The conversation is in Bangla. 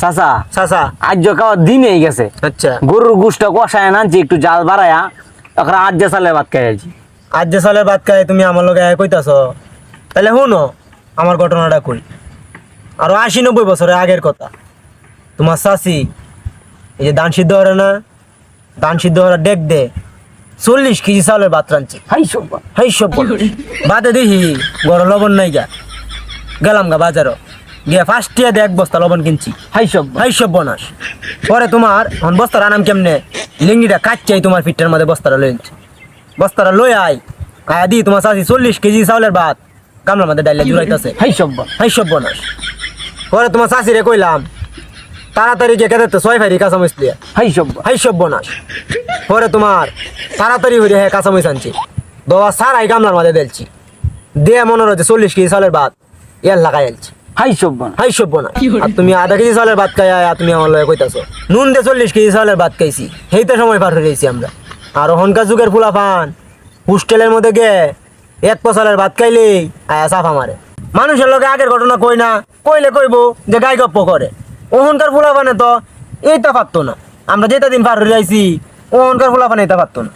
চাচা চাচা। আজ খাওয়ার দিন হয়ে গেছে। আচ্ছা। গরুর গুষ্টা কষায় আনছি একটু জাল বাড়ায়া তখন আজ যে সালে ভাত খাই আছি আজ যে সালের বাদ খাই তুমি আমার লগে কইতাছ? তাহলে শুনো আমার ঘটনাটা কই? আরও আশি নব্বই বছরের আগের কথা। তোমার চাষি এই যে ধান সিদ্ধ হরে না ধান সিদ্ধ হরে ডেক দে চল্লিশ কেজি চাউলের ভাত রাঁধছে। হাই সব হাই সব বাদে দেখি গড় লবণ নাই গা। গেলাম গা বাজারও। গিয়ে ফার্স্ট ইয়ার এক বস্তা লবণ কিনছি। হাই সব হাই সব বনাস। পরে তোমার এখন বস্তার আনাম কেমনে? লিঙ্গিটা কাটচাই তোমার পিঠটার মধ্যে বস্তাটা লই আনছি। বস্তাটা লই আই আয়া দি তোমার চাষি চল্লিশ কেজি চাউলের ভাত কামলার মধ্যে ডাইলে জুড়াইতেছে। হাই সব হাই সব বনাস। পরে তোমার চাষিরে কইলাম তাড়াতাড়ি গিয়ে তো ছয় ফাইরি কাঁচামরিচ দিয়ে। হাই সব হাই সব বনাস। পরে তোমার তাড়াতাড়ি হইরে হ্যাঁ কাঁচামরিচ আনছি। দোয়া সারাই গামলার মধ্যে দেখছি দিয়ে মনে হচ্ছে চল্লিশ কেজি চালের ভাত এর লাগাই আলছি হাই সব হাই সব আর তুমি আধা কেজি চালের ভাত খাই আর তুমি আমার লগে কইতাছো নুন দিয়ে চল্লিশ কেজি চালের ভাত খাইছি। সেইতে সময় পার হয়ে গেছি আমরা। আর হনকার যুগের ফুলা ফান হোস্টেলের মধ্যে গে এক পচালের ভাত খাইলেই আয়া সাফা মারে। মানুষের লগে আগের ঘটনা কই না কইলে কইবো যে গাই গপ্প করে। ওহনকার ফুলা ফানে তো এইটা পারতো না। আমরা যেটা দিন পার হয়ে যাইছি ওহনকার ফুলা ফানে এটা পারতো না।